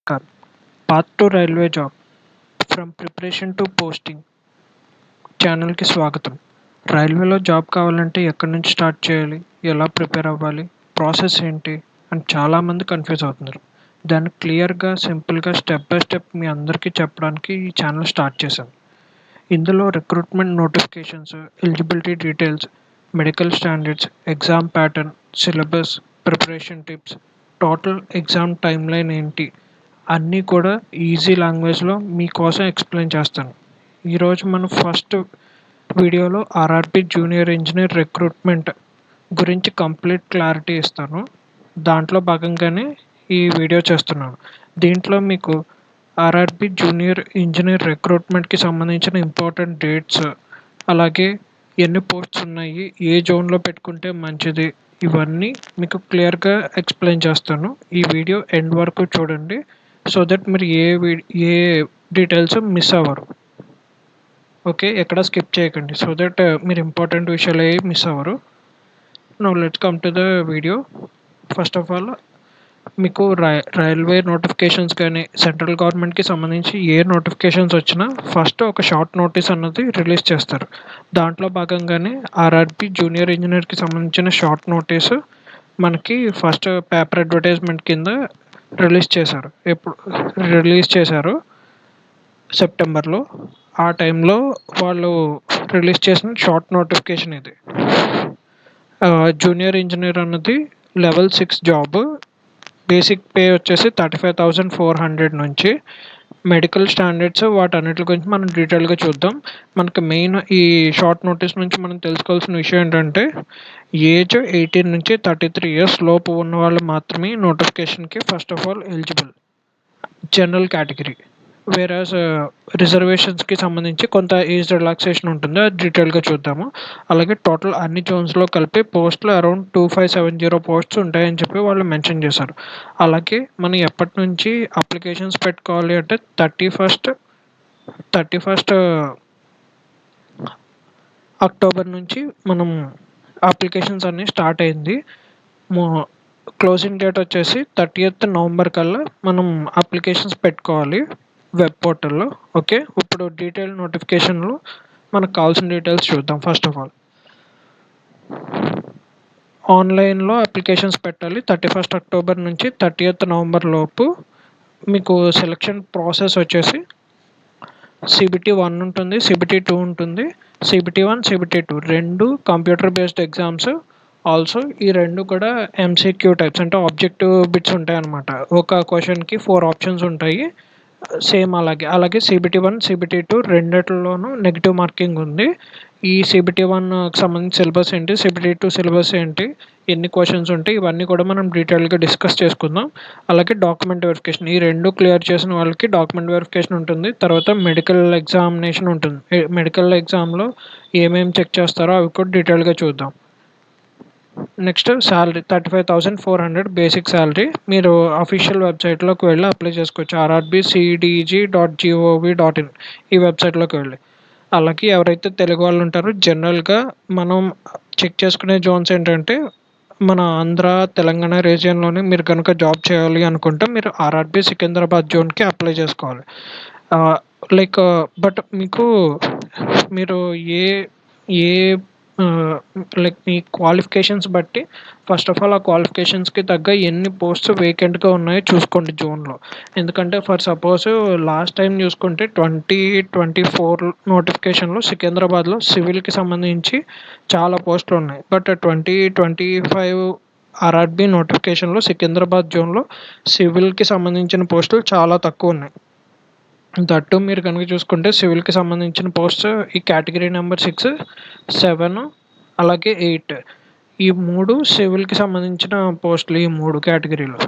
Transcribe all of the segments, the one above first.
నమస్కారం path to railway job. From preparation to posting. ఛానల్కి స్వాగతం. రైల్వేలో జాబ్ కావాలంటే ఎక్కడి నుంచి స్టార్ట్ చేయాలి? ఎలా ప్రిపేర్ అవ్వాలి? ప్రాసెస్ ఏంటి? అని చాలామంది కన్ఫ్యూజ్ అవుతున్నారు. దాన్ని క్లియర్గా సింపుల్గా స్టెప్ బై స్టెప్ మీ అందరికీ చెప్పడానికి ఈ ఛానల్ స్టార్ట్ చేశాను ఇందులో recruitment notifications eligibility details medical standards exam pattern syllabus preparation tips total exam timeline ఏంటి? అన్నీ కూడా ఈజీ లాంగ్వేజ్లో మీకోసం ఎక్స్ప్లెయిన్ చేస్తాను. ఈరోజు మనం ఫస్ట్ వీడియోలో ఆర్ఆర్బీ జూనియర్ ఇంజనీర్ రిక్రూట్మెంట్ గురించి కంప్లీట్ క్లారిటీ ఇస్తాను. దాంట్లో భాగంగానే ఈ వీడియో చేస్తున్నాను. దీంట్లో మీకు ఆర్ఆర్బీ జూనియర్ ఇంజనీర్ రిక్రూట్మెంట్కి సంబంధించిన ఇంపార్టెంట్ డేట్స్ అలాగే ఎన్ని పోస్ట్స్ ఉన్నాయి ఏ జోన్లో పెట్టుకుంటే మంచిది ఇవన్నీ మీకు క్లియర్గా ఎక్స్ప్లెయిన్ చేస్తాను. ఈ వీడియో ఎండ్ వరకు చూడండి. సో దట్ మీరు ఏ ఏ డీటెయిల్స్ మిస్ అవ్వరు. ఓకే? ఎక్కడ స్కిప్ చేయకండి. సో దట్ uh, మీరు ఇంపార్టెంట్ విషయాలు ఏవి మిస్ అవ్వరు. Now let's come to the video first of all మీకు రై రైల్వే నోటిఫికేషన్స్ కానీ సెంట్రల్ గవర్నమెంట్కి సంబంధించి ఏ నోటిఫికేషన్స్ వచ్చినా ఫస్ట్ ఒక షార్ట్ నోటీస్ అన్నది రిలీజ్ చేస్తారు. దాంట్లో భాగంగానే ఆర్ఆర్బి జూనియర్ ఇంజనీర్కి సంబంధించిన షార్ట్ నోటీసు మనకి ఫస్ట్ పేపర్ అడ్వర్టైజ్మెంట్ కింద రిలీజ్ చేశారు. ఎప్పుడు రిలీజ్ చేశారు? సెప్టెంబర్లో. ఆ టైంలో వాళ్ళు రిలీజ్ చేసిన షార్ట్ నోటిఫికేషన్ ఇది. జూనియర్ ఇంజనీర్ అన్నది level six job. Basic pay వచ్చేసి thirty five thousand four hundred నుంచి మెడికల్ స్టాండర్డ్స్ వాటన్నిటి గురించి మనం డీటెయిల్గా చూద్దాం. మనకి మెయిన్ ఈ షార్ట్ నోటీస్ నుంచి మనం తెలుసుకోవాల్సిన విషయం ఏంటంటే ఏజ్ ఎయిటీన్ నుంచి థర్టీ త్రీ ఇయర్స్ లోపు ఉన్న వాళ్ళు మాత్రమే నోటిఫికేషన్కి first of all eligible general category వేరాజ్ రిజర్వేషన్స్కి uh, సంబంధించి కొంత ఏజ్ రిలాక్సేషన్ ఉంటుంది. అది డీటెయిల్గా చూద్దాము. అలాగే టోటల్ అన్ని జోన్స్లో కలిపి పోస్టులు around two five seven zero posts ఉంటాయని చెప్పి వాళ్ళు మెన్షన్ చేశారు. అలాగే మనం ఎప్పటి నుంచి అప్లికేషన్స్ పెట్టుకోవాలి అంటే thirty first thirty first October నుంచి మనం అప్లికేషన్స్ అన్నీ స్టార్ట్ అయింది. క్లోజింగ్ డేట్ వచ్చేసి థర్టీయత్ నవంబర్ కల్లా మనం అప్లికేషన్స్ పెట్టుకోవాలి. వెబ్ పోర్టల్లో ఓకే? ఇప్పుడు డీటెయిల్ నోటిఫికేషన్లో మనకు కావాల్సిన డీటెయిల్స్ చూద్దాం ఫస్ట్ ఆఫ్ ఆల్. ఆన్లైన్లో అప్లికేషన్స్ పెట్టాలి. థర్టీ ఫస్ట్ అక్టోబర్ నుంచి థర్టీయత్ నవంబర్ లోపు మీకు సెలక్షన్ ప్రాసెస్ వచ్చేసి సిబిటీ వన్ ఉంటుంది సిబిటీ టూ ఉంటుంది సిబిటీ వన్ సిబిటీ టూ. రెండు కంప్యూటర్ బేస్డ్ ఎగ్జామ్స్ ఆల్సో ఈ రెండు కూడా ఎంసీక్యూ టైప్స్ అంటే ఆబ్జెక్టివ్ బిట్స్ ఉంటాయి అన్నమాట ఒక క్వశ్చన్కి ఫోర్ ఆప్షన్స్ ఉంటాయి. సేమ్ అలాగే అలాగే సిబిటీ వన్ సిబిటీ టూ రెండిట్లోనూ నెగిటివ్ మార్కింగ్ ఉంది. ఈ సిబిటీ వన్కి సంబంధించి సిలబస్ ఏంటి సిబిటీ టూ సిలబస్ ఏంటి ఎన్ని క్వశ్చన్స్ ఉంటాయి ఇవన్నీ కూడా మనం డీటెయిల్గా డిస్కస్ చేసుకుందాం. అలాగే డాక్యుమెంట్ వెరిఫికేషన్ ఈ రెండు క్లియర్ చేసిన వాళ్ళకి డాక్యుమెంట్ వెరిఫికేషన్ ఉంటుంది. తర్వాత మెడికల్ ఎగ్జామినేషన్ ఉంటుంది. మెడికల్ ఎగ్జామ్లో ఏమేమి చెక్ చేస్తారో అవి కూడా డీటెయిల్గా చూద్దాం. Next salary thirty five thousand four hundred basic salary మీరు అఫీషియల్ వెబ్సైట్లోకి వెళ్ళి అప్లై చేసుకోవచ్చు. RRB CDG dot GOV dot in ఈ వెబ్సైట్లోకి వెళ్ళి. అలాగే ఎవరైతే తెలుగు వాళ్ళు ఉంటారో జనరల్గా మనం చెక్ చేసుకునే జోన్స్ ఏంటంటే మన ఆంధ్ర తెలంగాణ రీజియన్లోనే మీరు కనుక జాబ్ చేయాలి అనుకుంటే మీరు ఆర్ఆర్బి సికింద్రాబాద్ జోన్కి అప్లై చేసుకోవాలి. లైక్ బట్ మీకు మీరు ఏ ఏ లైక్ మీ క్వాలిఫికేషన్స్ బట్టి ఫస్ట్ ఆఫ్ ఆల్ ఆ క్వాలిఫికేషన్స్కి తగ్గ ఎన్ని పోస్ట్స్ వేకెంట్గా ఉన్నాయో చూసుకోండి జోన్లో ఎందుకంటే ఫర్ సపోజ్ లాస్ట్ టైం చూసుకుంటే ట్వంటీ ట్వంటీ ఫోర్ నోటిఫికేషన్లో సికింద్రాబాద్లో సివిల్కి సంబంధించి చాలా పోస్టులు ఉన్నాయి. But twenty twenty five RRB నోటిఫికేషన్లో సికింద్రాబాద్ జోన్లో సివిల్కి సంబంధించిన పోస్టులు చాలా తక్కువ ఉన్నాయి. దట్టు మీరు కనుక చూసుకుంటే సివిల్కి సంబంధించిన పోస్ట్ ఈ కేటగిరీ నెంబర్ సిక్స్ సెవెన్ అలాగే ఎయిట్. ఈ మూడు సివిల్కి సంబంధించిన పోస్టులు ఈ మూడు కేటగిరీలు.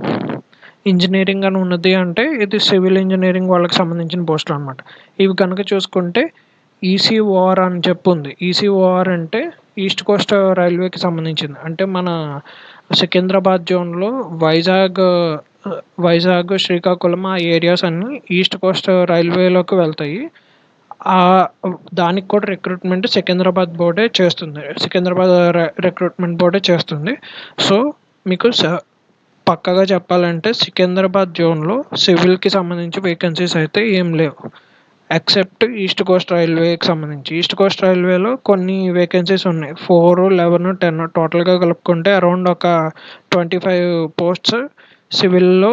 ఇంజనీరింగ్ అని ఉన్నది అంటే ఇది సివిల్ ఇంజనీరింగ్ వాళ్ళకి సంబంధించిన పోస్టులు అనమాట ఇవి కనుక చూసుకుంటే ఈసీఓఆర్ అని చెప్పి ఉంది ఈసీఓఆర్ అంటే ఈస్ట్ కోస్ట్ రైల్వేకి సంబంధించింది. అంటే మన సికింద్రాబాద్ జోన్లో వైజాగ్ వైజాగ్ శ్రీకాకుళం ఆ ఏరియాస్ అన్నీ ఈస్ట్ కోస్ట్ రైల్వేలోకి వెళ్తాయి. దానికి కూడా రిక్రూట్మెంట్ సికింద్రాబాద్ బోర్డే చేస్తుంది. సికింద్రాబాద్ రిక్రూట్మెంట్ బోర్డే చేస్తుంది. సో మీకు పక్కగా చెప్పాలంటే సికింద్రాబాద్ జోన్లో సివిల్కి సంబంధించి వేకెన్సీస్ అయితే ఏం లేవు. ఎక్సెప్ట్ ఈస్ట్ కోస్ట్ రైల్వేకి సంబంధించి. ఈస్ట్ కోస్ట్ రైల్వేలో కొన్ని వేకెన్సీస్ ఉన్నాయి. ఫోర్ లెవెన్ టెన్ టోటల్గా కలుపుకుంటే అరౌండ్ ఒక ట్వంటీ ఫైవ్ పోస్ట్స్ సివిల్లో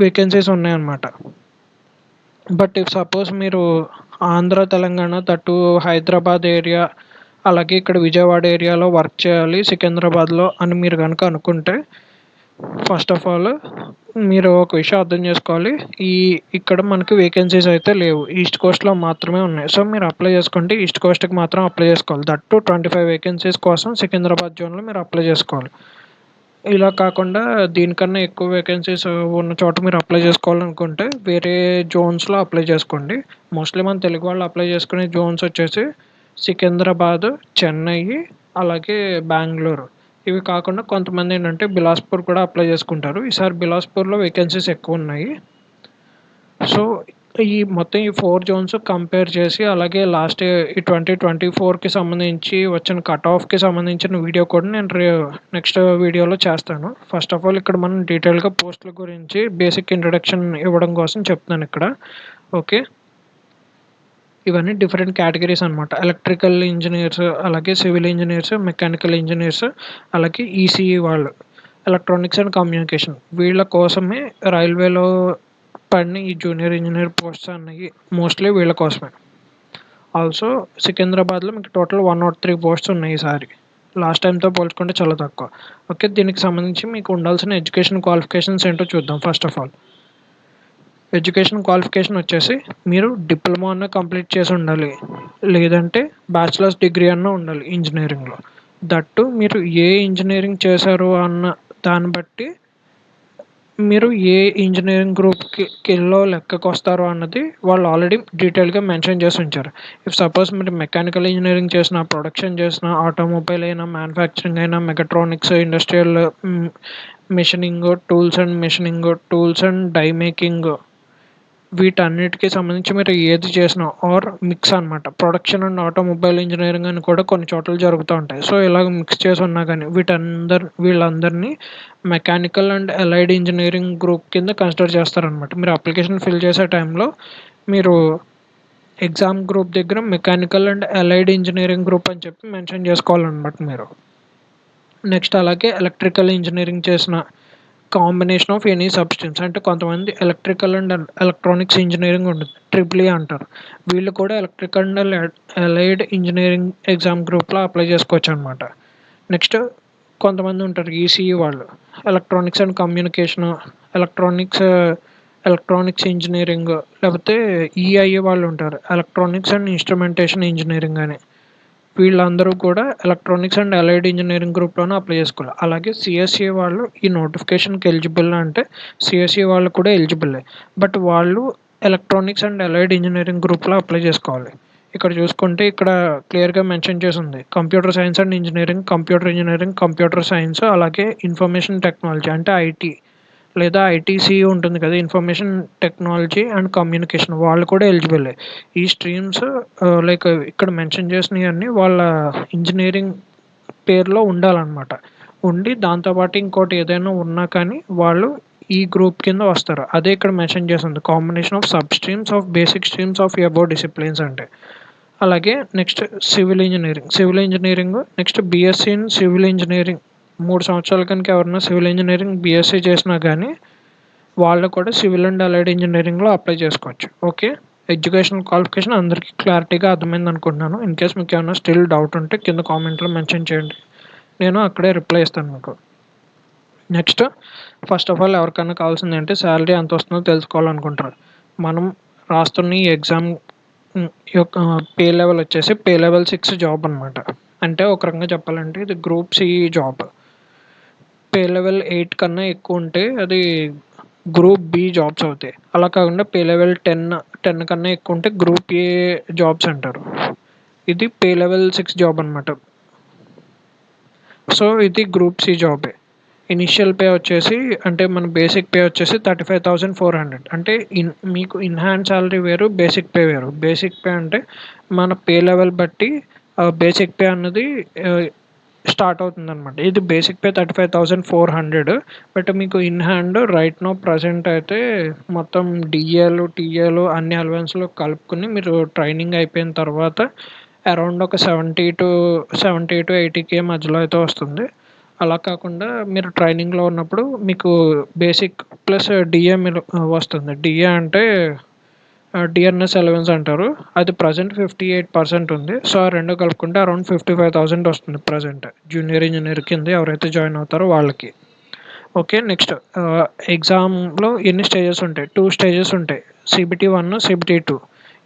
వేకెన్సీస్ ఉన్నాయన్నమాట. బట్ ఇఫ్ సపోజ్ మీరు ఆంధ్ర తెలంగాణ తట్టు హైదరాబాద్ ఏరియా అలాగే ఇక్కడ విజయవాడ ఏరియాలో వర్క్ చేయాలి సికింద్రాబాద్లో అని మీరు కనుక అనుకుంటే ఫస్ట్ ఆఫ్ ఆల్ మీరు ఒక విషయం అర్థం చేసుకోవాలి. ఈ ఇక్కడ మనకి వేకెన్సీస్ అయితే లేవు. ఈస్ట్ కోస్ట్లో మాత్రమే ఉన్నాయి. సో మీరు అప్లై చేసుకుంటే ఈస్ట్ కోస్ట్కి మాత్రం అప్లై చేసుకోవాలి. దట్టు ట్వంటీ ఫైవ్ వేకెన్సీస్ కోసం సికింద్రాబాద్ జోన్లో మీరు అప్లై చేసుకోవాలి. ఇలా కాకుండా దీనికన్నా ఎక్కువ వేకెన్సీస్ ఉన్న చోట మీరు అప్లై చేసుకోవాలనుకుంటే వేరే జోన్స్లో అప్లై చేసుకోండి. మోస్ట్లీ మన తెలుగు వాళ్ళు అప్లై చేసుకునే జోన్స్ వచ్చేసి సికింద్రాబాద్ చెన్నై అలాగే బెంగళూరు. ఇవి కాకుండా కొంతమంది ఏంటంటే బిలాస్పూర్ కూడా అప్లై చేసుకుంటారు. ఈసారి బిలాస్పూర్లో వేకెన్సీస్ ఎక్కువ ఉన్నాయి. సో ఈ మొత్తం ఈ ఫోర్ జోన్స్ కంపేర్ చేసి అలాగే లాస్ట్ ఈ ట్వంటీ ట్వంటీ ఫోర్కి సంబంధించి వచ్చిన కట్ ఆఫ్కి సంబంధించిన వీడియో కూడా నేను రే నెక్స్ట్ వీడియోలో చేస్తాను. ఫస్ట్ ఆఫ్ ఆల్ ఇక్కడ మనం డీటెయిల్గా పోస్టుల గురించి బేసిక్ ఇంట్రడక్షన్ ఇవ్వడం కోసం చెప్తున్నాను ఇక్కడ. ఓకే ఇవన్నీ డిఫరెంట్ కేటగిరీస్ అనమాట ఎలక్ట్రికల్ ఇంజనీర్స్ అలాగే సివిల్ ఇంజనీర్స్ మెకానికల్ ఇంజనీర్స్ అలాగే ఈసీఈ వాళ్ళు. ఎలక్ట్రానిక్స్ అండ్ కమ్యూనికేషన్ వీళ్ళ కోసమే రైల్వేలో పడిన ఈ జూనియర్ ఇంజనీర్ పోస్ట్స్ అన్నవి మోస్ట్లీ వీళ్ళ కోసమే. ఆల్సో సికింద్రాబాద్లో మీకు total one not three posts ఉన్నాయి ఈసారి లాస్ట్ టైంతో పోల్చుకుంటే చాలా తక్కువ. ఓకే దీనికి సంబంధించి మీకు ఉండాల్సిన ఎడ్యుకేషన్ క్వాలిఫికేషన్స్ ఏంటో చూద్దాం first of all education qualification వచ్చేసి మీరు డిప్లొమా అన్న కంప్లీట్ చేసి ఉండాలి. లేదంటే బ్యాచిలర్స్ డిగ్రీ అన్న ఉండాలి ఇంజనీరింగ్లో దట్టు మీరు ఏ ఇంజనీరింగ్ చేశారు అన్న దాన్ని బట్టి మీరు ఏ ఇంజనీరింగ్ గ్రూప్కి కిలో లెక్కకు వస్తారు అన్నది వాళ్ళు ఆల్రెడీ డీటెయిల్గా మెన్షన్ చేసి ఉంచారు. ఇఫ్ సపోజ్ మీరు మెకానికల్ ఇంజనీరింగ్ చేసిన ప్రొడక్షన్ చేసిన ఆటోమొబైల్ అయినా మ్యానుఫ్యాక్చరింగ్ అయినా mechatronics industrial machining tools and machining tools and die making వీటన్నిటికి సంబంధించి మీరు ఏది చేసినా ఆర్ మిక్స్ అనమాట ప్రొడక్షన్ అండ్ ఆటోమొబైల్ ఇంజనీరింగ్ అని కూడా కొన్ని చోట్ల జరుగుతూ ఉంటాయి. సో ఇలాగ మిక్స్ చేసి ఉన్నా కానీ వీటందరు వీళ్ళందరినీ mechanical and allied engineering group కింద కన్సిడర్ చేస్తారనమాట మీరు అప్లికేషన్ ఫిల్ చేసే టైంలో మీరు ఎగ్జామ్ గ్రూప్ దగ్గర mechanical and allied engineering group అని చెప్పి మెన్షన్ చేసుకోవాలన్నమాట మీరు. నెక్స్ట్ అలాగే ఎలక్ట్రికల్ ఇంజనీరింగ్ చేసిన కాంబినేషన్ ఆఫ్ ఎనీ సబ్స్టెన్స్ అంటే కొంతమంది ఎలక్ట్రికల్ అండ్ ఎలక్ట్రానిక్స్ ఇంజనీరింగ్ ఉంటుంది. ట్రిపుల్ ఈ e అంటారు. వీళ్ళు కూడా electrical and allied engineering exam గ్రూప్లో అప్లై చేసుకోవచ్చు అనమాట నెక్స్ట్ కొంతమంది ఉంటారు ఈసీఈ వాళ్ళు. Electronics and communication electronics electronics engineering లేకపోతే ఈఐఏ వాళ్ళు ఉంటారు. ఎలక్ట్రానిక్స్ అండ్ ఇన్స్ట్రుమెంటేషన్ ఇంజనీరింగ్ అని. వీళ్ళందరూ కూడా ఎలక్ట్రానిక్స్ అండ్ అలైడ్ ఇంజనీరింగ్ గ్రూప్లోనే అప్లై చేసుకోవాలి. అలాగే సిఎస్ఈ వాళ్ళు ఈ నోటిఫికేషన్కి ఎలిజిబుల్ అంటే సిఎస్ఈ వాళ్ళు కూడా ఎలిజిబులే బట్ వాళ్ళు ఎలక్ట్రానిక్స్ అండ్ అలైడ్ ఇంజనీరింగ్ గ్రూప్లో అప్లై చేసుకోవాలి. ఇక్కడ చూసుకుంటే ఇక్కడ క్లియర్గా మెన్షన్ చేసి ఉంది computer science and engineering computer engineering computer science అలాగే ఇన్ఫర్మేషన్ టెక్నాలజీ అంటే ఐటీ లేదా ఐటీసీ ఉంటుంది కదా ఇన్ఫర్మేషన్ టెక్నాలజీ అండ్ కమ్యూనికేషన్ వాళ్ళు కూడా ఎలిజిబులే ఈ స్ట్రీమ్స్ లైక్ ఇక్కడ మెన్షన్ చేసినవన్నీ వాళ్ళ ఇంజనీరింగ్ పేరులో ఉండాలన్నమాట. ఉండి దాంతోపాటు ఇంకోటి ఏదైనా ఉన్నా కానీ వాళ్ళు ఈ గ్రూప్ కింద వస్తారు. అదే ఇక్కడ మెన్షన్ చేసింది combination of sub streams of basic streams of above disciplines అంటే. అలాగే next civil engineering civil engineering next BSc in civil engineering మూడు సంవత్సరాల కనుక ఎవరైనా సివిల్ ఇంజనీరింగ్ బీఎస్సీ చేసినా కానీ వాళ్ళు కూడా సివిల్ అండ్ అలైడ్ ఇంజనీరింగ్లో అప్లై చేసుకోవచ్చు. ఓకే? ఎడ్యుకేషన్ క్వాలిఫికేషన్ అందరికీ క్లారిటీగా అర్థమైంది అనుకుంటున్నాను. ఇన్ కేస్ మీకు ఏమైనా స్టిల్ డౌట్ ఉంటే కింద కామెంట్లో మెన్షన్ చేయండి. నేను అక్కడే రిప్లై ఇస్తాను మీకు. నెక్స్ట్ ఫస్ట్ ఆఫ్ ఆల్ ఎవరికైనా కావాల్సింది అంటే శాలరీ ఎంత వస్తుందో తెలుసుకోవాలనుకుంటారు మనం రాస్తున్న ఈ ఎగ్జామ్ యొక్క పే లెవెల్ వచ్చేసి పే లెవెల్ సిక్స్ జాబ్ అనమాట అంటే ఒక రకంగా చెప్పాలంటే ఇది group C job. Pay level eight కన్నా ఎక్కువ ఉంటే అది గ్రూప్ బి జాబ్స్ అవుతాయి. అలా కాకుండా పే లెవెల్ టెన్ టెన్ కన్నా ఎక్కువ ఉంటే గ్రూప్ ఏ జాబ్స్ అంటారు. ఇది పే లెవెల్ సిక్స్ జాబ్ అనమాట సో ఇది గ్రూప్ సి జాబే ఇనిషియల్ పే వచ్చేసి అంటే మన బేసిక్ పే వచ్చేసి thirty five thousand four hundred అంటే ఇన్ మీకు ఇన్ హ్యాండ్ శాలరీ వేరు బేసిక్ పే వేరు. బేసిక్ పే అంటే మన పే లెవెల్ బట్టి బేసిక్ పే అన్నది స్టార్ట్ అవుతుందన్నమాట. ఇది basic pay thirty five thousand four hundred. But మీకు in hand right now present అయితే మొత్తం డిఏలు టీఏలు అన్ని అలవెన్స్లు కలుపుకుని మీరు ట్రైనింగ్ అయిపోయిన తర్వాత అరౌండ్ ఒక seventy two seventy two eighty K మధ్యలో అయితే వస్తుంది. అలా కాకుండా మీరు ట్రైనింగ్లో ఉన్నప్పుడు మీకు బేసిక్ ప్లస్ డిఏ మీరు వస్తుంది. డిఏ అంటే డిఎన్ఎస్ అలవెన్స్ అంటారు. అది ప్రజెంట్ ఫిఫ్టీ ఎయిట్ పర్సెంట్ ఉంది. సో ఆ రెండు కలుపుకుంటే అరౌండ్ ఫిఫ్టీ ఫైవ్ థౌసండ్ వస్తుంది ప్రజెంట్ జూనియర్ ఇంజనీర్ కింద ఎవరైతే జాయిన్ అవుతారో వాళ్ళకి. ఓకే నెక్స్ట్ ఎగ్జామ్లో ఎన్ని స్టేజెస్ ఉంటాయి? టూ స్టేజెస్ ఉంటాయి. సిబిటీ వన్ సిబిటీ టూ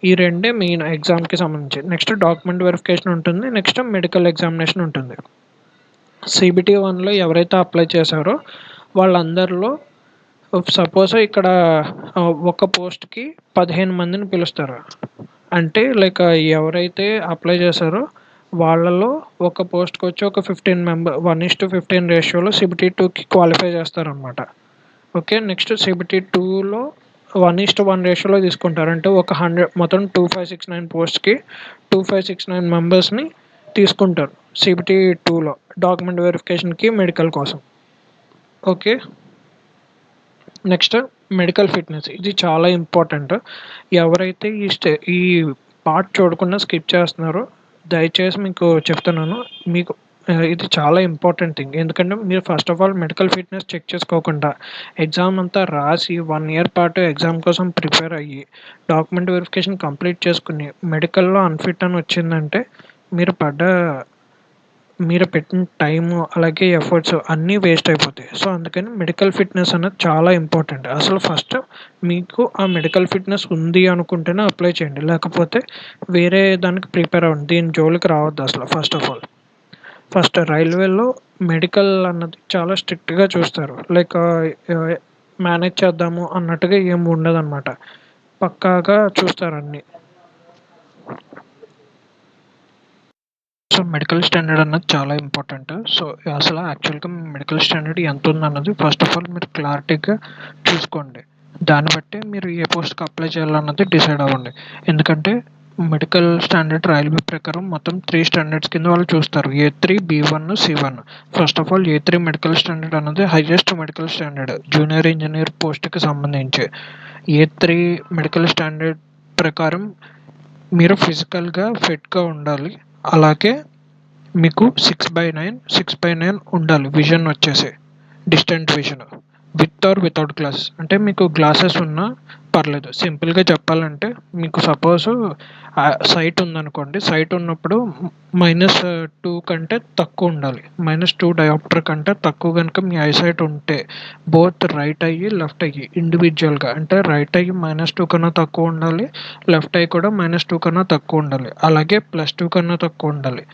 ఈ రెండే మెయిన్ ఎగ్జామ్కి సంబంధించి. నెక్స్ట్ డాక్యుమెంట్ వెరిఫికేషన్ ఉంటుంది. నెక్స్ట్ మెడికల్ ఎగ్జామినేషన్ ఉంటుంది. సిబిటీ వన్లో ఎవరైతే అప్లై చేశారో వాళ్ళందరిలో సపోజ్ ఇక్కడ ఒక పోస్ట్కి పదిహేను మందిని పిలుస్తారు. అంటే లైక్ ఎవరైతే అప్లై చేశారో వాళ్ళలో ఒక పోస్ట్కి వచ్చి ఒక fifteen member one is to fifteen రేషియోలో సిబిటీ టూకి క్వాలిఫై చేస్తారనమాట ఓకే నెక్స్ట్ సిబిటీ టూలో వన్ ఈస్ట్ వన్ రేషియోలో తీసుకుంటారు. అంటే ఒక హండ్రెడ్ మొత్తం టూ ఫైవ్ సిక్స్ నైన్ పోస్ట్కి టూ ఫైవ్ సిక్స్ నైన్ మెంబర్స్ని తీసుకుంటారు సిబిటీ టూలో డాక్యుమెంట్ వెరిఫికేషన్కి మెడికల్ కోసం. Okay next medical fitness. ఇది చాలా ఇంపార్టెంట్. ఎవరైతే ఈ స్టే ఈ పార్ట్ చూడకుండా స్కిప్ చేస్తున్నారో దయచేసి మీకు చెప్తున్నాను మీకు ఇది చాలా ఇంపార్టెంట్ థింగ్. ఎందుకంటే మీరు first of all medical fitness check చేసుకోకుండా ఎగ్జామ్ అంతా రాసి వన్ ఇయర్ పాటు ఎగ్జామ్ కోసం ప్రిపేర్ అయ్యి డాక్యుమెంట్ వెరిఫికేషన్ కంప్లీట్ చేసుకుని మెడికల్లో అన్ఫిట్ అని వచ్చిందంటే మీరు పడ్డ మీరు పెట్టిన టైము అలాగే ఎఫర్ట్స్ అన్నీ వేస్ట్ అయిపోతాయి. సో అందుకని మెడికల్ ఫిట్నెస్ అనేది చాలా ఇంపార్టెంట్ అసలు ఫస్ట్ మీకు ఆ మెడికల్ ఫిట్నెస్ ఉంది అనుకుంటేనే అప్లై చేయండి. లేకపోతే వేరే దానికి ప్రిపేర్ అవ్వండి. దీని జోలికి రావద్దు అసలు ఫస్ట్ ఆఫ్ ఆల్ ఫస్ట్ రైల్వేలో మెడికల్ అన్నది చాలా స్ట్రిక్ట్గా చూస్తారు. లైక్ మేనేజ్ చేద్దాము అన్నట్టుగా ఏం ఉండదు అనమాట పక్కాగా చూస్తారు అన్నీ. సో మెడికల్ స్టాండర్డ్ అన్నది చాలా ఇంపార్టెంట్ సో అసలు యాక్చువల్గా మెడికల్ స్టాండర్డ్ ఎంత ఉంది అన్నది ఫస్ట్ ఆఫ్ ఆల్ మీరు క్లారిటీగా చూసుకోండి. దాన్ని బట్టి మీరు ఏ పోస్ట్కి అప్లై చేయాలన్నది డిసైడ్ అవ్వండి. ఎందుకంటే మెడికల్ స్టాండర్డ్ రైల్వే ప్రకారం మొత్తం త్రీ స్టాండర్డ్స్ కింద వాళ్ళు చూస్తారు. A three B one C one first of all A three medical standard అన్నది highest medical standard junior engineer పోస్ట్కి సంబంధించి. ఏ త్రీ మెడికల్ స్టాండర్డ్ ప్రకారం మీరు ఫిజికల్గా ఫిట్గా ఉండాలి. అలాగే మీకు six by nine six by nine ఉండాలి. విజన్ వచ్చేసి. Distant vision with or without glasses అంటే మీకు గ్లాసెస్ ఉన్నా పర్లేదు. సింపుల్గా చెప్పాలంటే మీకు సపోజ్ సైట్ ఉందనుకోండి. సైట్ ఉన్నప్పుడు మైనస్ టూ కంటే తక్కువ ఉండాలి. మైనస్ టూ డయాప్టర్ కంటే తక్కువ కనుక మీ ఐసైట్ ఉంటే బోత్ రైట్ అయ్యి లెఫ్ట్ అయ్యి ఇండివిజువల్గా అంటే రైట్ అయ్యి మైనస్ టూ కన్నా తక్కువ ఉండాలి. లెఫ్ట్ అయ్యి కూడా మైనస్ టూ కన్నా తక్కువ ఉండాలి. అలాగే ప్లస్ టూ కన్నా తక్కువ ఉండాలి.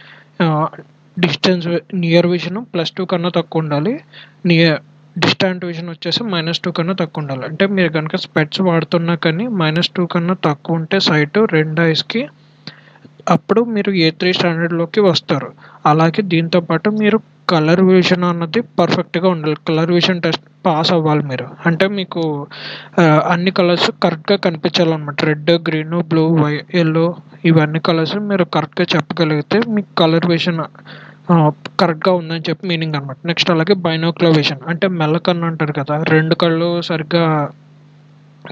Distance near vision plus two కన్నా తక్కువ ఉండాలి. నియర్ డిస్టాంట్ విజన్ వచ్చేసి మైనస్ టూ కన్నా తక్కువ ఉండాలి. అంటే మీరు కనుక స్పెట్స్ వాడుతున్నా కానీ మైనస్ టూ కన్నా తక్కువ ఉంటే సైట్ రెండు ఐస్కి అప్పుడు మీరు ఏ త్రీ స్టాండర్డ్లోకి వస్తారు. అలాగే దీంతో పాటు మీరు కలర్ విజన్ అన్నది పర్ఫెక్ట్గా ఉండాలి. కలర్ విజన్ టెస్ట్ పాస్ అవ్వాలి మీరు. అంటే మీకు అన్ని కలర్స్ కరెక్ట్గా కనిపించాలన్నమాట. రెడ్ గ్రీన్ బ్లూ వై ఎల్లో ఇవన్నీ కలర్స్ మీరు కరెక్ట్గా చెప్పగలిగితే మీకు కలర్ విజన్ కరెక్ట్గా ఉందని చెప్పి మీనింగ్ అనమాట నెక్స్ట్ అలాగే బైనోక్యులర్ అంటే మెల్లకన్ను అంటారు కదా రెండు కళ్ళు సరిగ్గా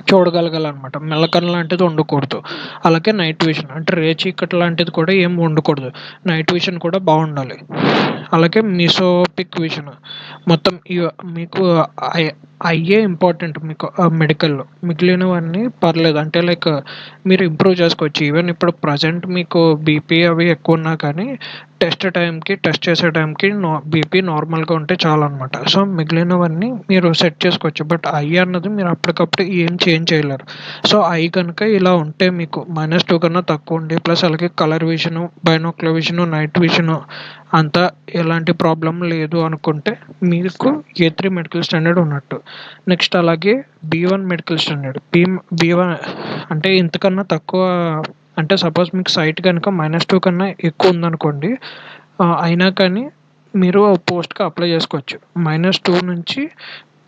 చూడగలగాలన్నమాట. మెల్లకన్ను లాంటిది ఉండకూడదు. అలాగే నైట్ విజన్ అంటే రే చీకటి లాంటిది కూడా ఏం ఉండకూడదు. నైట్ విజన్ కూడా బాగుండాలి. అలాగే మిసోపిక్ విజన్ మొత్తం ఇవ మీకు అయ్యే ఇంపార్టెంట్ మీకు మెడికల్లో. మిగిలినవన్నీ పర్లేదు. అంటే లైక్ మీరు ఇంప్రూవ్ చేసుకోవచ్చు. ఈవెన్ ఇప్పుడు ప్రజెంట్ మీకు బీపీ అవి ఎక్కువ ఉన్నా కానీ టెస్ట్ టైంకి టెస్ట్ చేసే టైంకి నా బీపీ నార్మల్గా ఉంటే చాలన్నమాట. సో మిగిలినవన్నీ మీరు సెట్ చేసుకోవచ్చు. బట్ ఐ అన్నది మీరు అప్పటికప్పుడు ఏం చేంజ్ చేయలేరు. సో ఐ కనుక ఇలా ఉంటే మీకు మైనస్ టూ కన్నా తక్కువ ఉండి ప్లస్ అలాగే colour vision binocular vision night vision అంతా ఎలాంటి ప్రాబ్లం లేదు అనుకుంటే మీకు ఏ త్రీ మెడికల్ స్టాండర్డ్ ఉన్నట్టు. నెక్స్ట్ అలాగే B one medical standard B B one అంటే ఇంతకన్నా తక్కువ అంటే సపోజ్ మీకు సైట్ కనుక మైనస్ టూ కన్నా ఎక్కువ ఉందనుకోండి అయినా కానీ మీరు పోస్ట్కి అప్లై చేసుకోవచ్చు. మైనస్ టూ నుంచి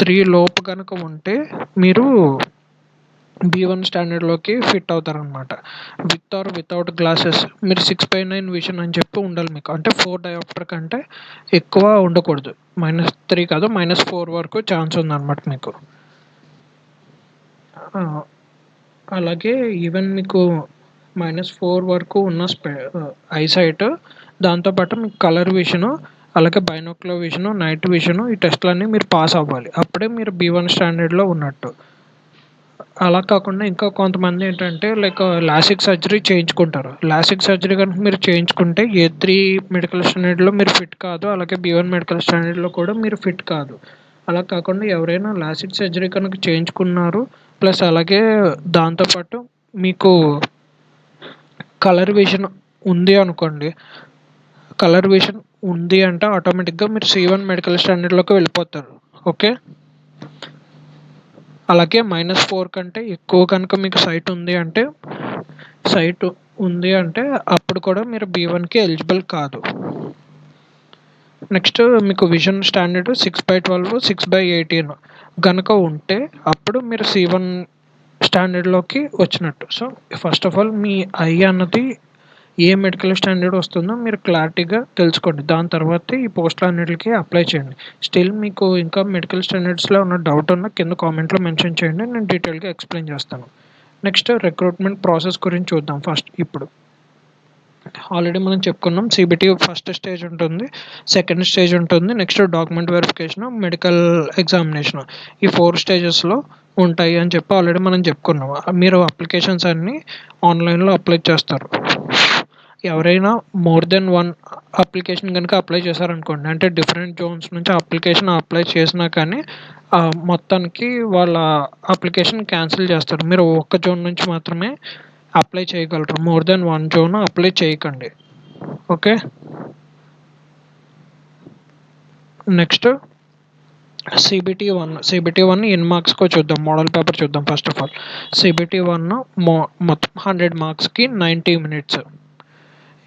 త్రీ లోపు కనుక ఉంటే మీరు బీ వన్ స్టాండర్డ్లోకి ఫిట్ అవుతారనమాట విత్ ఆర్ వితౌట్ గ్లాసెస్ మీరు సిక్స్ బై నైన్ విజన్ అని చెప్పి ఉండాలి మీకు. అంటే ఫోర్ డయాప్టర్ కంటే ఎక్కువ ఉండకూడదు. మైనస్ త్రీ కాదు మైనస్ ఫోర్ వరకు ఛాన్స్ ఉందన్నమాట మీకు. అలాగే ఈవెన్ మీకు మైనస్ ఫోర్ వరకు ఉన్న స్పె ఐసైట్ uh, దాంతోపాటు మీకు కలర్ విషను అలాగే బైనోక్లో విషను నైట్ విషను ఈ టెస్ట్లన్నీ మీరు పాస్ అవ్వాలి. అప్పుడే మీరు బీ వన్ స్టాండర్డ్లో ఉన్నట్టు. అలా కాకుండా ఇంకా కొంతమంది ఏంటంటే లైక్ uh, లాసిక్ సర్జరీ చేయించుకుంటారు. లాసిక్ సర్జరీ కనుక మీరు చేయించుకుంటే ఏ త్రీ మెడికల్ స్టాండర్డ్లో మీరు ఫిట్ కాదు అలాగే బీ వన్ మెడికల్ స్టాండర్డ్లో కూడా మీరు ఫిట్ కాదు. అలా కాకుండా ఎవరైనా లాసిక్ సర్జరీ కనుక చేయించుకున్నారు ప్లస్ అలాగే దాంతోపాటు మీకు కలర్ విషన్ ఉంది అనుకోండి కలర్ విషన్ ఉంది అంటే ఆటోమేటిక్గా మీరు సి వన్ మెడికల్ స్టాండర్డ్లోకి వెళ్ళిపోతారు ఓకే అలాగే మైనస్ ఫోర్ కంటే ఎక్కువ కనుక మీకు సైట్ ఉంది అంటే సైట్ ఉంది అంటే అప్పుడు కూడా మీరు బీ వన్కి ఎలిజిబుల్ కాదు. నెక్స్ట్ మీకు vision standard six by twelve six by eighteen కనుక ఉంటే అప్పుడు మీరు సి వన్ స్టాండర్డ్లోకి వచ్చినట్టు. సో ఫస్ట్ ఆఫ్ ఆల్ మీ ఐ అన్నది ఏ మెడికల్ స్టాండర్డ్ వస్తుందో మీరు క్లారిటీగా తెలుసుకోండి. దాని తర్వాత ఈ పోస్టులు అన్నిటికీ అప్లై చేయండి. స్టిల్ మీకు ఇంకా మెడికల్ స్టాండర్డ్స్లో ఉన్న డౌట్ ఉన్న కింద కామెంట్లో మెన్షన్ చేయండి. నేను డీటెయిల్గా ఎక్స్ప్లెయిన్ చేస్తాను. నెక్స్ట్ రిక్రూట్మెంట్ ప్రాసెస్ గురించి చూద్దాం ఫస్ట్ ఇప్పుడు. ఆల్రెడీ మనం చెప్పుకున్నాం సిబిటీ ఫస్ట్ స్టేజ్ ఉంటుంది సెకండ్ స్టేజ్ ఉంటుంది next document verification medical examination ఈ ఫోర్ స్టేజెస్లో ఉంటాయి అని చెప్పి ఆల్రెడీ మనం చెప్పుకున్నాం. మీరు అప్లికేషన్స్ అన్నీ ఆన్లైన్లో అప్లై చేస్తారు. ఎవరైనా మోర్ దెన్ వన్ అప్లికేషన్ కనుక అప్లై చేశారనుకోండి అంటే డిఫరెంట్ జోన్స్ నుంచి అప్లికేషన్ అప్లై చేసినా కానీ ఆ, మొత్తానికి వాళ్ళ అప్లికేషన్ క్యాన్సిల్ చేస్తారు. మీరు ఒక్క జోన్ నుంచి మాత్రమే అప్లై చేయగలరు. More than one zone apply చేయకండి. Okay next CBT one CBT one in మార్క్స్కో చూద్దాం మోడల్ పేపర్ చూద్దాం first of all CBT one మో మొత్తం హండ్రెడ్ మార్క్స్కి నైంటీ మినిట్స్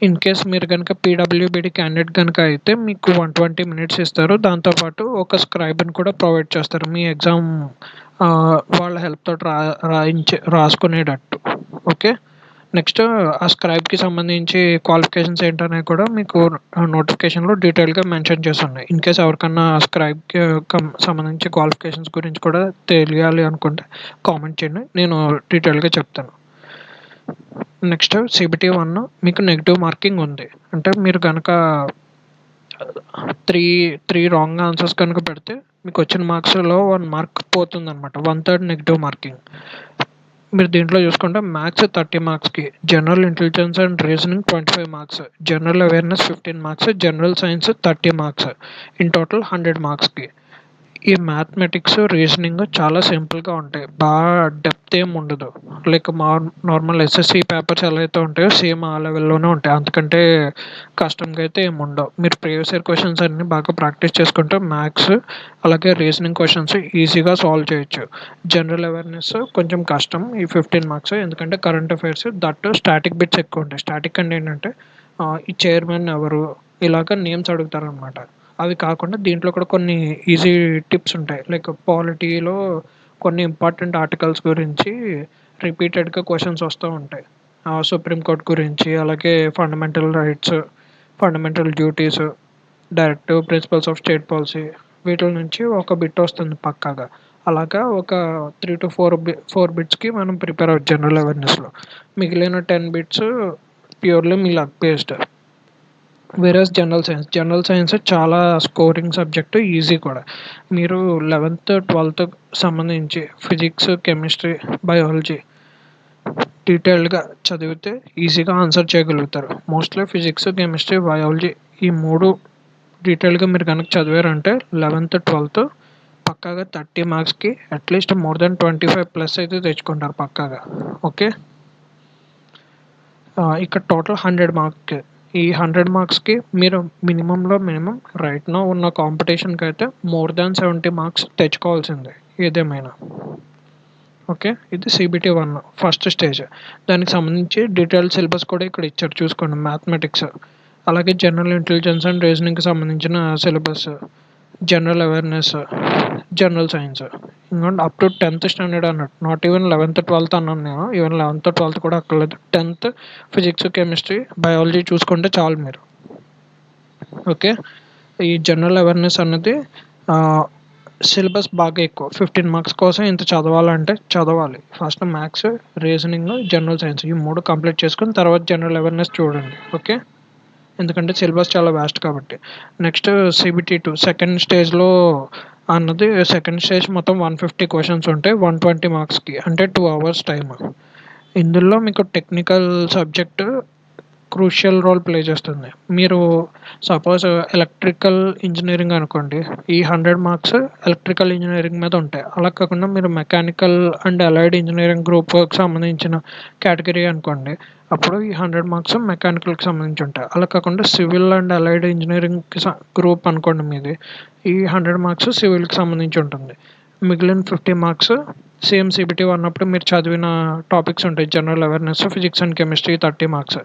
ఇన్ కేస్ మీరు కనుక పీడబ్ల్యూబీడీ క్యాండిడేట్ కనుక అయితే మీకు వన్ ట్వంటీ మినిట్స్ ఇస్తారు దాంతోపాటు ఒక స్క్రైబ్ని కూడా ప్రొవైడ్ చేస్తారు మీ ఎగ్జామ్ వాళ్ళ హెల్ప్తో రా రాయించే రాసుకునేటట్టు ఓకే నెక్స్ట్ ఆ స్క్రైబ్కి సంబంధించి క్వాలిఫికేషన్స్ ఏంటనేవి కూడా మీకు నోటిఫికేషన్లో డీటెయిల్గా మెన్షన్ చేసి ఉన్నాయి ఇన్ కేస్ ఎవరికన్నా ఆ స్క్రైబ్కి సంబంధించి క్వాలిఫికేషన్స్ గురించి కూడా తెలియాలి అనుకుంటే కామెంట్ చేయండి. నేను డీటెయిల్గా చెప్తాను. నెక్స్ట్ సిబిటీ వన్ మీకు నెగిటివ్ మార్కింగ్ ఉంది. అంటే మీరు కనుక త్రీ త్రీ రాంగ్ ఆన్సర్స్ కనుక పెడితే మీకు వచ్చిన మార్క్స్లో వన్ మార్క్ పోతుంది అనమాట వన్ థర్డ్ నెగిటివ్ మార్కింగ్ మీరు దీంట్లో చూసుకుంటే మ్యాథ్స్ థర్టీ మార్క్స్కి general intelligence and reasoning twenty five marks general awareness fifteen marks general science thirty marks in total hundred మార్క్స్కి ఈ మ్యాథమెటిక్స్ రీజనింగ్ చాలా సింపుల్గా ఉంటాయి. బాగా డెప్త్ ఏం ఉండదు. లైక్ మా నార్మల్ ఎస్ఎస్సి పేపర్స్ ఎలా అయితే ఉంటాయో సేమ్ ఆ లెవెల్లోనే ఉంటాయి. అంతకంటే కష్టంగా అయితే ఏమి ఉండవు. మీరు ప్రీవియస్ ఇయర్ క్వశ్చన్స్ అన్ని బాగా ప్రాక్టీస్ చేసుకుంటే మ్యాథ్స్ అలాగే రీజనింగ్ క్వశ్చన్స్ ఈజీగా సాల్వ్ చేయొచ్చు. జనరల్ అవేర్నెస్ కొంచెం కష్టం ఈ ఫిఫ్టీన్ మార్క్స్ ఎందుకంటే current affairs that static bits ఎక్కువ ఉంటాయి. స్టాటిక్ అంటే ఏంటంటే ఈ చైర్మన్ ఎవరు ఇలాగ నేమ్స్ అడుగుతారనమాట అవి కాకుండా దీంట్లో కూడా కొన్ని ఈజీ టిప్స్ ఉంటాయి. లైక్ పాలిటీలో కొన్ని ఇంపార్టెంట్ ఆర్టికల్స్ గురించి రిపీటెడ్గా క్వశ్చన్స్ వస్తూ ఉంటాయి. సుప్రీంకోర్టు గురించి అలాగే fundamental rights fundamental duties directive principles of state policy వీటి నుంచి ఒక బిట్ వస్తుంది పక్కాగా. అలాగా ఒక త్రీ టు ఫోర్ బి ఫోర్ బిట్స్కి మనం ప్రిపేర్ అవ్వచ్చు జనరల్ అవేర్నెస్లో మిగిలిన టెన్ బిట్స్ ప్యూర్లీ మీ luck based whereas general science general science చాలా స్కోరింగ్ సబ్జెక్టు ఈజీ కూడా. మీరు లెవెన్త్ ట్వెల్త్ సంబంధించి ఫిజిక్స్ కెమిస్ట్రీ బయాలజీ డీటెయిల్డ్గా చదివితే ఈజీగా ఆన్సర్ చేయగలుగుతారు. మోస్ట్లీ ఫిజిక్స్ కెమిస్ట్రీ బయాలజీ ఈ మూడు డీటెయిల్గా మీరు కనుక చదివారంటే లెవెన్త్ ట్వెల్త్ పక్కాగా థర్టీ మార్క్స్కి at least more than twenty five plus అయితే తెచ్చుకుంటారు పక్కాగా. ఓకే ఇక్కడ టోటల్ హండ్రెడ్ మార్క్కి ఈ హండ్రెడ్ మార్క్స్కి మీరు మినిమంలో మినిమం రైట్నో ఉన్న కాంపిటీషన్కి అయితే మోర్ దాన్ సెవెంటీ మార్క్స్ తెచ్చుకోవాల్సిందే ఏదేమైనా. ఓకే? ఇది సిబిటీ వన్ ఫస్ట్ స్టేజ్. దానికి సంబంధించి డీటెయిల్ సిలబస్ కూడా ఇక్కడ ఇచ్చారు చూసుకోండి మ్యాథమెటిక్స్. అలాగే జనరల్ ఇంటెలిజెన్స్ అండ్ రీజనింగ్కి సంబంధించిన syllabus. General awareness general science ఇంకోండి అప్ టు టెన్త్ స్టాండర్డ్ అన్నట్టు. నాట్ ఈవెన్ లెవెన్త్ ట్వెల్త్ అన్నాను నేను. ఈవెన్ లెవెన్త్ ట్వెల్త్ కూడా అక్కర్లేదు. టెన్త్ ఫిజిక్స్ కెమిస్ట్రీ బయాలజీ చూసుకుంటే చాలు మీరు. ఓకే ఈ జనరల్ అవేర్నెస్ అన్నది సిలబస్ బాగా ఎక్కువ. ఫిఫ్టీన్ మార్క్స్ కోసం ఇంత చదవాలంటే చదవాలి. First maths reasoning general science ఈ మూడు కంప్లీట్ చేసుకుని తర్వాత జనరల్ అవేర్నెస్ చూడండి. ఓకే ఎందుకంటే సిలబస్ చాలా వ్యాస్ట్ కాబట్టి. నెక్స్ట్ సిబిటీ టూ సెకండ్ స్టేజ్లో అన్నది సెకండ్ స్టేజ్ మొత్తం వన్ ఫిఫ్టీ క్వశ్చన్స్ ఉంటాయి వన్ ట్వంటీ మార్క్స్కి అంటే టూ అవర్స్ టైం ఇందులో మీకు technical subject crucial role play చేస్తుంది. మీరు సపోజ్ ఎలక్ట్రికల్ ఇంజనీరింగ్ అనుకోండి ఈ హండ్రెడ్ మార్క్స్ ఎలక్ట్రికల్ ఇంజనీరింగ్ మీద ఉంటాయి. అలా కాకుండా మీరు మెకానికల్ అండ్ అలైడ్ ఇంజనీరింగ్ గ్రూప్కి సంబంధించిన కేటగిరీ అనుకోండి అప్పుడు ఈ హండ్రెడ్ మార్క్స్ మెకానికల్కి సంబంధించి ఉంటాయి. అలా కాకుండా సివిల్ అండ్ అలైడ్ ఇంజనీరింగ్కి గ్రూప్ అనుకోండి మీది ఈ హండ్రెడ్ మార్క్స్ సివిల్కి సంబంధించి ఉంటుంది. మిగిలిన ఫిఫ్టీ మార్క్స్ సేమ్ సిబిటీ అన్నప్పుడు మీరు చదివిన టాపిక్స్ ఉంటాయి general awareness physics and chemistry thirty marks.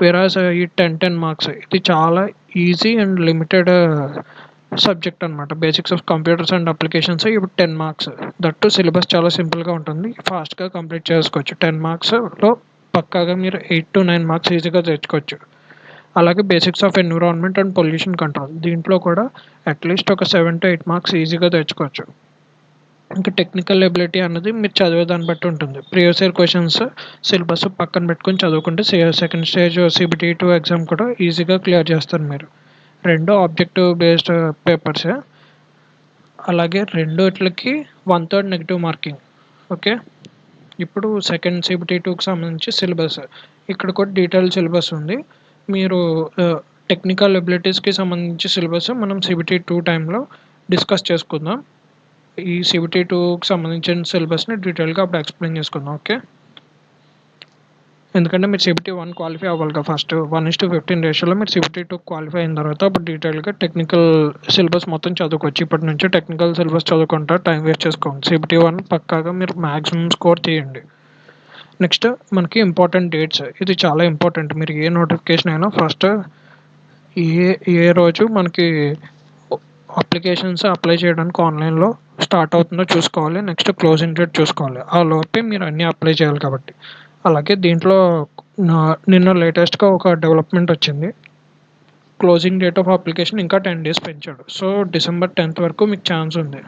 Whereas ఈ టెన్ టెన్ మార్క్స్ ఇది చాలా ఈజీ అండ్ లిమిటెడ్ సబ్జెక్ట్ అనమాట basics of computers and applications ఇప్పుడు టెన్ మార్క్స్. దట్టు సిలబస్ చాలా సింపుల్గా ఉంటుంది. ఫాస్ట్గా కంప్లీట్ చేసుకోవచ్చు. టెన్ మార్క్స్లో పక్కాగా మీరు ఎయిట్ టు నైన్ మార్క్స్ ఈజీగా తెచ్చుకోవచ్చు. అలాగే basics of environment and pollution control దీంట్లో కూడా అట్లీస్ట్ ఒక సెవెన్ టు ఎయిట్ మార్క్స్ ఈజీగా తెచ్చుకోవచ్చు. ఇంకా టెక్నికల్ ఎబిలిటీ అన్నది మీరు చదివే దాన్ని బట్టి ఉంటుంది. ప్రీవియస్ ఇయర్ క్వశ్చన్స్ సిలబస్ పక్కన పెట్టుకొని చదువుకుంటే second stage CBT two exam కూడా ఈజీగా క్లియర్ చేస్తారు మీరు. రెండు ఆబ్జెక్టివ్ బేస్డ్ పేపర్సే అలాగే రెండిట్లకి one third negative marking okay ఇప్పుడు సెకండ్ సిబిటీ టూకి సంబంధించి సిలబస్ ఇక్కడ కూడా డీటెయిల్ సిలబస్ ఉంది. మీరు టెక్నికల్ ఎబిలిటీస్కి సంబంధించి సిలబస్ మనం సిబిటీ టూ టైంలో డిస్కస్ చేసుకుందాం. ఈ సిబిటీ టూకి సంబంధించిన సిలబస్ని డీటెయిల్గా అప్పుడు ఎక్స్ప్లెయిన్ చేసుకుందాం ఓకే ఎందుకంటే మీరు సిబిటీ వన్ క్వాలిఫై అవ్వాలి first one is two fifteen రేషియోలో మీరు సిబిటీ టూ క్వాలిఫై అయిన తర్వాత అప్పుడు డీటెయిల్గా టెక్నికల్ సిలబస్ మొత్తం చదువుకోవచ్చు. ఇప్పటి నుంచి టెక్నికల్ సిలబస్ చదువుకుంటా టైం వేస్ట్ చేసుకోండి. సిబిటీ వన్ పక్కాగా మీరు మ్యాక్సిమం స్కోర్ తీయండి. నెక్స్ట్ మనకి ఇంపార్టెంట్ డేట్స్ ఇది చాలా ఇంపార్టెంట్ మీరు ఏ నోటిఫికేషన్ అయినా ఫస్ట్ ఏ ఏ రోజు మనకి అప్లికేషన్స్ అప్లై చేయడానికి ఆన్లైన్లో స్టార్ట్ అవుతుందో చూసుకోవాలి నెక్స్ట్ క్లోజింగ్ డేట్ చూసుకోవాలి. ఆ లోపే మీరు అన్నీ అప్లై చేయాలి కాబట్టి. అలాగే దీంట్లో నిన్న లేటెస్ట్గా ఒక డెవలప్మెంట్ వచ్చింది. క్లోజింగ్ డేట్ ఆఫ్ అప్లికేషన్ ఇంకా టెన్ డేస్ పెంచాడు. సో డిసెంబర్ టెన్త్ వరకు మీకు ఛాన్స్ ఉంది.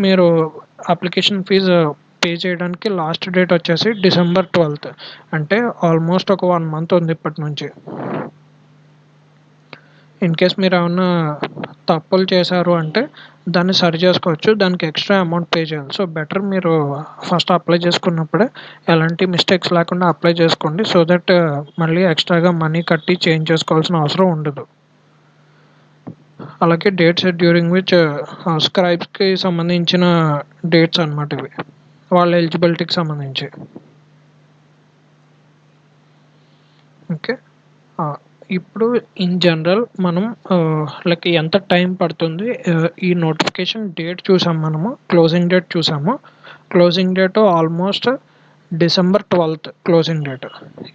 మీరు అప్లికేషన్ ఫీజు పే చేయడానికి లాస్ట్ డేట్ వచ్చేసి డిసెంబర్ ట్వెల్త్. అంటే ఆల్మోస్ట్ ఒక వన్ మంత్ ఉంది ఇప్పటి నుంచి. ఇన్ కేస్ మీరు ఏమన్నా తప్పులు చేశారు అంటే దాన్ని సరి చేసుకోవచ్చు. దానికి ఎక్స్ట్రా అమౌంట్ పే చేయాలి. సో బెటర్ మీరు ఫస్ట్ అప్లై చేసుకున్నప్పుడే ఎలాంటి మిస్టేక్స్ లేకుండా అప్లై చేసుకోండి. సో దట్ మళ్ళీ ఎక్స్ట్రాగా మనీ కట్టి చేంజ్ చేసుకోవాల్సిన అవసరం ఉండదు. అలాగే డేట్స్ డ్యూరింగ్ విచ్ స్క్రైబ్స్కి సంబంధించిన డేట్స్ అనమాట ఇవి. వాళ్ళ ఎలిజిబిలిటీకి సంబంధించి. ఓకే? ఇప్పుడు ఇన్ జనరల్ మనం లైక్ ఎంత టైం పడుతుంది ఈ నోటిఫికేషన్ డేట్ చూసాం మనము క్లోజింగ్ డేట్ చూసాము. Closing date almost December twelfth closing date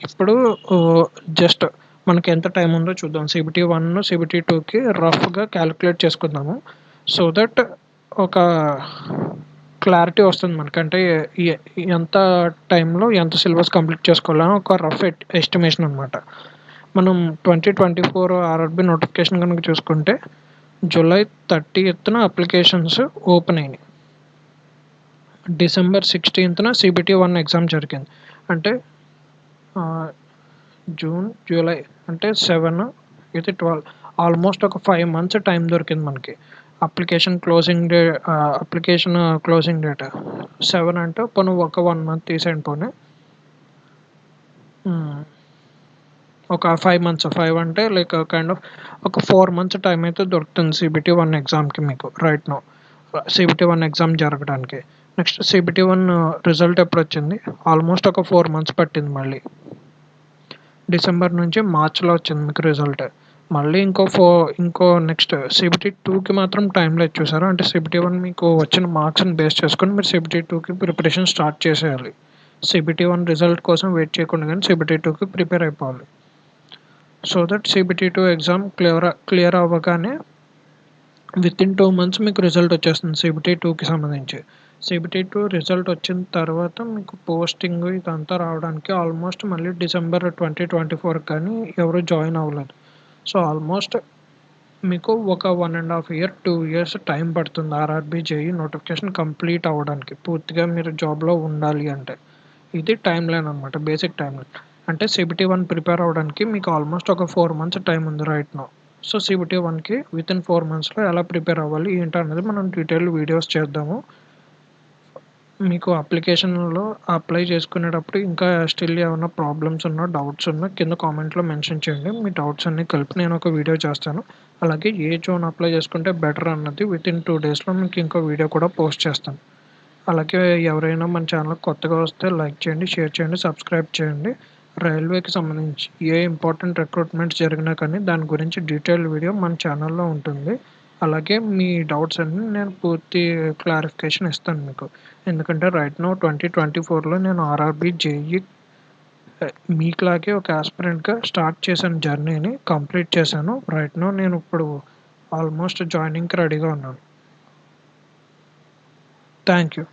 ఇప్పుడు జస్ట్ మనకి ఎంత టైం ఉందో చూద్దాం. సిబిటీ వన్ సిబిటీ టూకి రఫ్గా క్యాలిక్యులేట్ చేసుకుందాము. సో దట్ ఒక క్లారిటీ వస్తుంది మనకి. అంటే ఎంత టైంలో ఎంత సిలబస్ కంప్లీట్ చేసుకోవాలని ఒక రఫ్ ఎస్టిమేషన్ అనమాట మనం twenty twenty four RRB notification కనుక చూసుకుంటే జూలై థర్టీ ఎత్తున అప్లికేషన్స్ ఓపెన్ అయినాయి. డిసెంబర్ సిక్స్టీన్త్న సిబిటి వన్ ఎగ్జామ్ జరిగింది. అంటే జూన్ జూలై అంటే సెవెన్ ఇది ట్వెల్వ్ ఆల్మోస్ట్ ఒక ఫైవ్ మంత్స్ టైం దొరికింది మనకి. Application closing day application closing date seven అంటే పోను ఒక వన్ మంత్ తీసేయండి పోనీ. ఒక ఫైవ్ మంత్స్ ఫైవ్ అంటే లైక్ కైండ్ ఆఫ్ ఒక ఫోర్ మంత్స్ టైం అయితే దొరుకుతుంది సిబిటీ వన్ ఎగ్జామ్కి మీకు right no CBT one exam జరగడానికి. నెక్స్ట్ సిబిటీ వన్ రిజల్ట్ ఎప్పుడు వచ్చింది? ఆల్మోస్ట్ ఒక ఫోర్ మంత్స్ పట్టింది మళ్ళీ. డిసెంబర్ నుంచి మార్చ్లో వచ్చింది మీకు రిజల్ట్ మళ్ళీ ఇంకో ఫో ఇంకో నెక్స్ట్ సిబిటీ టూకి మాత్రం టైం లేదు చూసారా? అంటే సిబిటీ వన్ మీకు వచ్చిన మార్క్స్ని బేస్ చేసుకొని మీరు సిబిటీ టూకి ప్రిపరేషన్ స్టార్ట్ చేసేయాలి. సిబిటీ వన్ రిజల్ట్ కోసం వెయిట్ చేయకుండా కానీ సిబిటీ టూకి ప్రిపేర్ అయిపోవాలి. So that CBT two exam clear clear అవ్వగానే విత్ ఇన్ టూ మంత్స్ మీకు రిజల్ట్ వచ్చేస్తుంది సిబిటీ టూకి సంబంధించి. సిబిటీ టూ రిజల్ట్ వచ్చిన తర్వాత మీకు పోస్టింగ్ ఇదంతా రావడానికి ఆల్మోస్ట్ మళ్ళీ డిసెంబర్ ట్వంటీ ట్వంటీ ఫోర్ కానీ ఎవరు జాయిన్ అవ్వలేదు. సో ఆల్మోస్ట్ మీకు ఒక one and half year two years time పడుతుంది ఆర్ఆర్బీ జేఈ నోటిఫికేషన్ కంప్లీట్ అవ్వడానికి. పూర్తిగా మీరు జాబ్లో ఉండాలి అంటే. ఇది టైం లైన్ అనమాట బేసిక్ టైం లైన్ అంటే సిబిటీ వన్ ప్రిపేర్ అవ్వడానికి మీకు ఆల్మోస్ట్ ఒక ఫోర్ మంత్స్ టైం ఉంది రైట్ నో సో సిబిటీ వన్కి విత్ ఇన్ ఫోర్ మంత్స్లో ఎలా ప్రిపేర్ అవ్వాలి ఏంటి అనేది మనం డీటెయిల్ వీడియోస్ చేద్దాము. మీకు అప్లికేషన్లో అప్లై చేసుకునేటప్పుడు ఇంకా స్టిల్ ఏమైనా ప్రాబ్లమ్స్ ఉన్నా డౌట్స్ ఉన్నా కింద కామెంట్లో మెన్షన్ చేయండి. మీ డౌట్స్ అన్నీ కలిపి నేను ఒక వీడియో చేస్తాను. అలాగే ఏ జోన్ అప్లై చేసుకుంటే బెటర్ అన్నది విత్ ఇన్ టూ డేస్లో మీకు ఇంకో వీడియో కూడా పోస్ట్ చేస్తాను. అలాగే ఎవరైనా మన ఛానల్ కొత్తగా వస్తే లైక్ చేయండి షేర్ చేయండి సబ్స్క్రైబ్ చేయండి. రైల్వేకి సంబంధించి ఏ ఇంపార్టెంట్ రిక్రూట్మెంట్స్ జరిగినా కానీ దాని గురించి డీటెయిల్ వీడియో మన ఛానల్లో ఉంటుంది. అలాగే మీ డౌట్స్ అన్ని నేను పూర్తి క్లారిఫికేషన్ ఇస్తాను మీకు. ఎందుకంటే రైట్ నో ట్వంటీ ట్వంటీ ఫోర్లో నేను ఆర్ఆర్బి జేఈ మీకులాగే ఒక ఆస్పిరెంట్గా స్టార్ట్ చేశాను జర్నీని కంప్లీట్ చేశాను. రైట్ నో నేను ఇప్పుడు ఆల్మోస్ట్ జాయినింగ్కి రెడీగా ఉన్నాను. Thank you